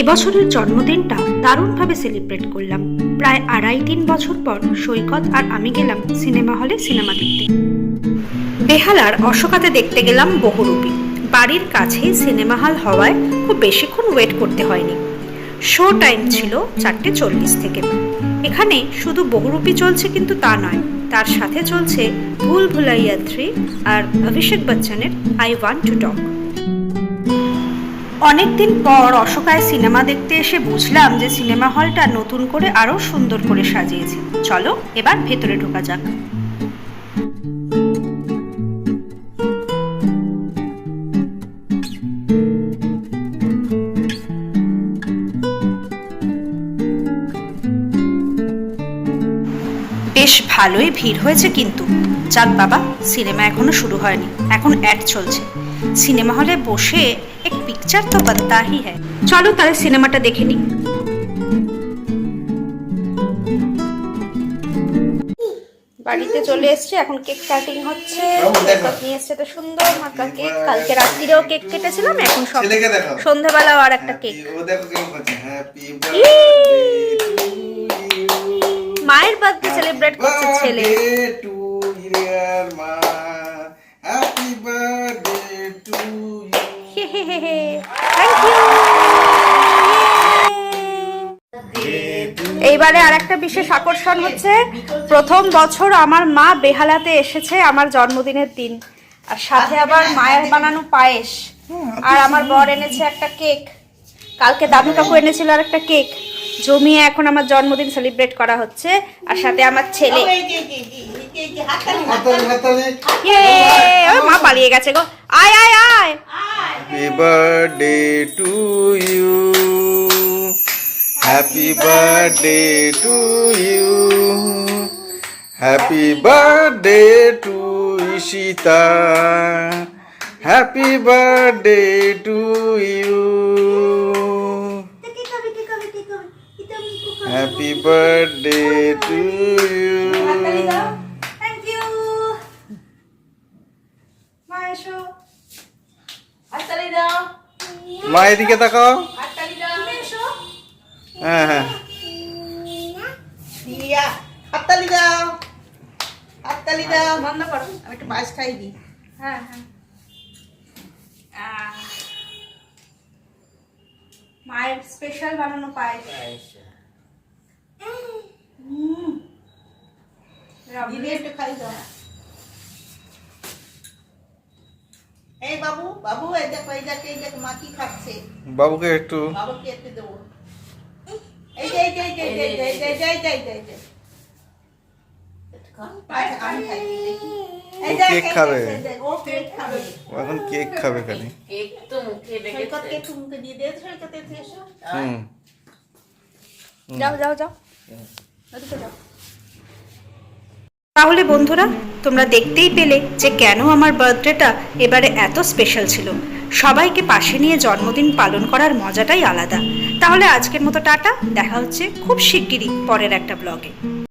এবছরের জন্মদিনটা দারুণভাবে সেলিব্রেট করলাম। প্রায় আড়াই তিন বছর পর সৈকত আর আমি গেলাম সিনেমা হলে সিনেমা দেখতে। বেহালার অশোকাতে দেখতে গেলাম বহুরূপী। বাড়ির কাছেই সিনেমা হল হওয়ায় খুব বেশিক্ষণ ওয়েট করতে হয়নি। শো টাইম ছিল চারটে চল্লিশ থেকে। এখানে শুধু বহুরূপী চলছে কিন্তু তা নয়, তার সাথে চলছে ভুল ভুলাইয়া থ্রি আর অভিষেক বচ্চনের আই ওয়ান্ট টু টক। অনেকদিন পর অশোকায় সিনেমা দেখতে এসে বুঝলাম যে সিনেমা হলটা নতুন করে আরও সুন্দর করে সাজিয়েছে। চলো, এবার ভেতরে ঢোকা যাক। বেশ ভালোই ভিড় হয়েছে কিন্তু। যাক বাবা, সিনেমা এখনও শুরু হয়নি। এখন অ্যাড চলছে। সিনেমা হলে বসে এক পিকচার তো বলতা হি হ্যাঁ চলো তাহলে সিনেমাটা দেখে নিই বাড়িতে চলে এসছে এখন কেক কাটিং হচ্ছে। কেক নিয়ে এসছে তো সুন্দর মাকা কেক কালকে রাত্রিরেও কেক কেটেছিলাম এখন সব সন্ধ্যাবেলা আর একটা কেক মায়ের বার্থডে সেলিব্রেট করছে ছেলে। ইউ থ্যাংক ইউ এইবারে আর একটা বিশেষ আকর্ষণ হচ্ছে প্রথম বছর আমার মা বেহালাতে এসেছে আমার জন্মদিনের দিন। আর সাথে আবার মায়ের বানানো পায়েস। আর আমার বর এনেছে একটা কেক। কালকে দাদু কাকু এনেছিল আর একটা কেক। জমিয়ে এখন আমার জন্মদিন সেলিব্রেট করা হচ্ছে। আর সাথে আমার ছেলে। মা পালিয়ে গেছে গো। আয় আয় আয়! Happy birthday to you. Happy birthday to you. Happy birthday to Ishita. Happy birthday to you. Happy birthday to you. দাও। মা এদিকে তাকাও। হ্যাঁ হ্যাঁ। দিয়া হাততালি দাও। হাততালি দাও। বন্ধ করো। আমি একটু খাই দিই। হ্যাঁ হ্যাঁ। আহ, মায়ের স্পেশাল বানানো পায়েস। একটু খাই দাও। এই বাবু বাবু এই দেখো এই দেখো এই দেখো মা কি খাচ্ছে বাবুকে একটু বাবুকে একটু দেবো এই যে এই যে এই যে এই যে এই যে এই যে এই যে এই যে এই যে এই যে একটু খা। পায়েস আমি খাই দিই, দেখি। এই ও যে, কেক খাবে। এই যে, ও কেক খাবে ও এখন কেক খাবে খালি কেক তো মুখে মুখে দিয়ে দে সৈকত এসো হুম যাও যাও যাও যাও তাহলে বন্ধুরা, তোমরা দেখতেই পেলে যে কেন আমার বার্থডেটা এবারে এত স্পেশাল ছিল। সবাইকে পাশে নিয়ে জন্মদিন পালন করার মজাটাই আলাদা। তাহলে আজকের মতো টাটা, দেখা হচ্ছে খুব শিগগিরই পরের একটা ব্লগে